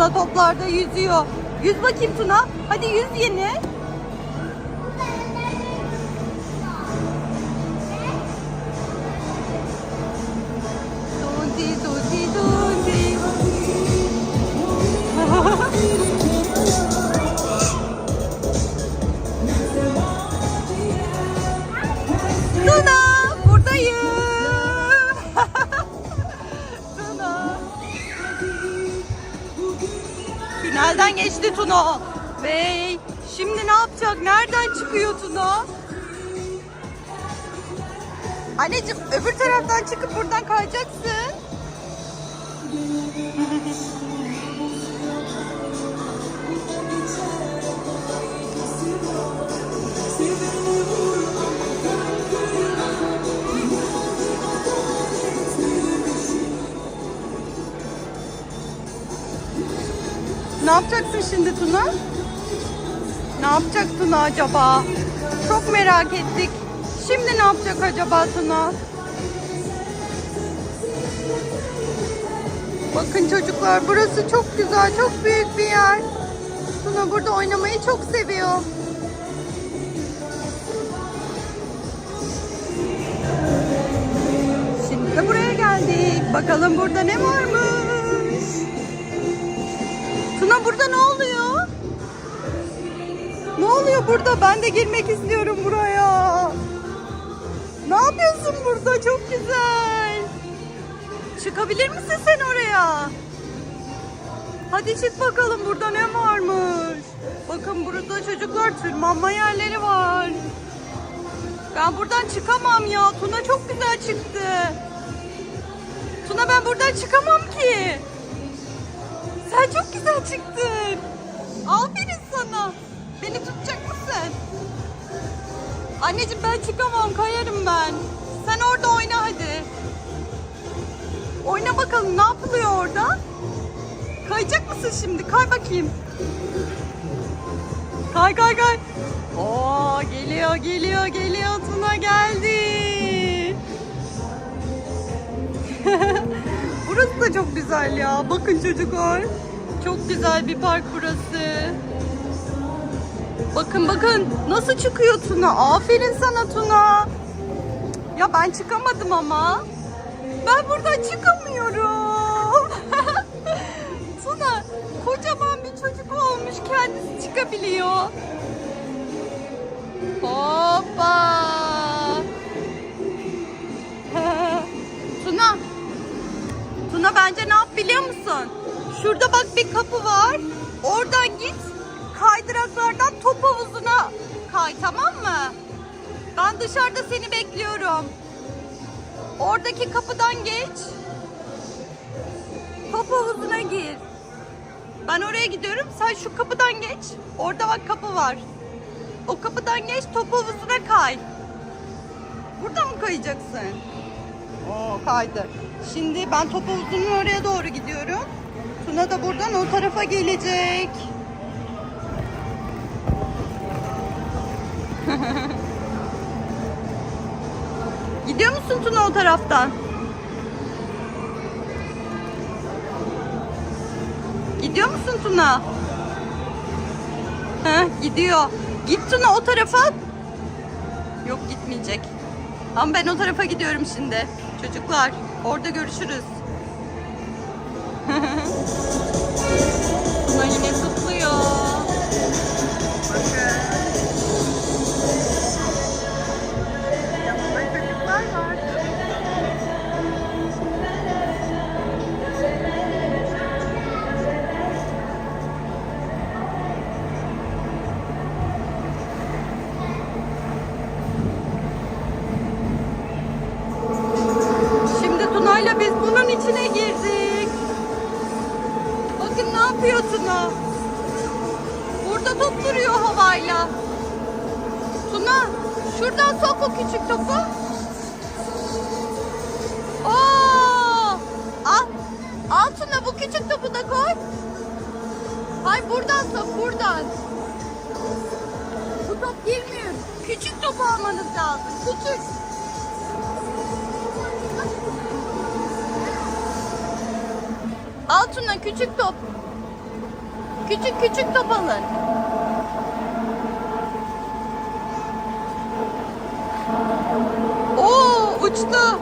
Tuna toplarda yüzüyor. Yüz bakayım Tuna. Hadi yüz yeni. Finalden geçti Tuna. Ve şimdi ne yapacak? Nereden çıkıyor Tuna? Anneciğim öbür taraftan çıkıp buradan kayacaksın. Ne yapacaksın şimdi Tuna? Ne yapacak Tuna acaba? Çok merak ettik. Şimdi ne yapacak acaba Tuna? Bakın çocuklar burası çok güzel, çok büyük bir yer. Tuna burada oynamayı çok seviyor. Şimdi de buraya geldik. Bakalım burada ne varmış? Tuna burada ne oluyor? Ne oluyor burada? Ben de girmek istiyorum buraya. Ne yapıyorsun burada? Çok güzel. Çıkabilir misin sen oraya? Hadi çık bakalım burada ne varmış. Bakın burada çocuklar tırmanma yerleri var. Ben buradan çıkamam ya. Tuna çok güzel çıktı. Tuna ben buradan çıkamam ki. Sen çok güzel çıktın. Aferin sana. Beni tutacak mısın? Anneciğim ben çıkamam. Kayarım ben. Sen orada oyna hadi. Oyna bakalım ne yapılıyor orada? Kayacak mısın şimdi? Kay bakayım. Kay kay kay. Oo geliyor geliyor geliyor Tuna geldi. burası da çok güzel ya. Bakın çocuklar. Çok güzel bir park burası. Bakın bakın nasıl çıkıyor Tuna. Aferin sana Tuna. Ya ben çıkamadım ama. Ben buradan çıkamıyorum. Tuna kocaman bir çocuk olmuş kendisi çıkabiliyor. Hoppa. Tuna bence ne yap biliyor musun? Şurada bak bir kapı var. Oradan git. Kaydıraklardan top havuzuna kay tamam mı? Ben dışarıda seni bekliyorum. Oradaki kapıdan geç. Top havuzuna gir. Ben oraya gidiyorum. Sen şu kapıdan geç. Orada bak kapı var. O kapıdan geç top havuzuna kay. Burada mı kayacaksın? Oo kaydı. Şimdi ben top havuzunun oraya doğru gidiyorum. Tuna da buradan o tarafa gelecek. Gidiyor musun Tuna o taraftan? Gidiyor musun Tuna? Heh, gidiyor. Git Tuna o tarafa. Yok gitmeyecek. Ama ben o tarafa gidiyorum şimdi. Çocuklar orada görüşürüz. Tuna yine zıplıyor. İçine girdik. Bakın ne yapıyor Tuna. Burada top duruyor havayla. Tuna şuradan sok o küçük topu. Oo! Al. Al Tuna bu küçük topu da koy. Hayır buradan sok buradan. Bu top girmiyor. Küçük topu almanız lazım. Küçük. Al Tuna küçük top. Küçük küçük top alın. Oo uçtu.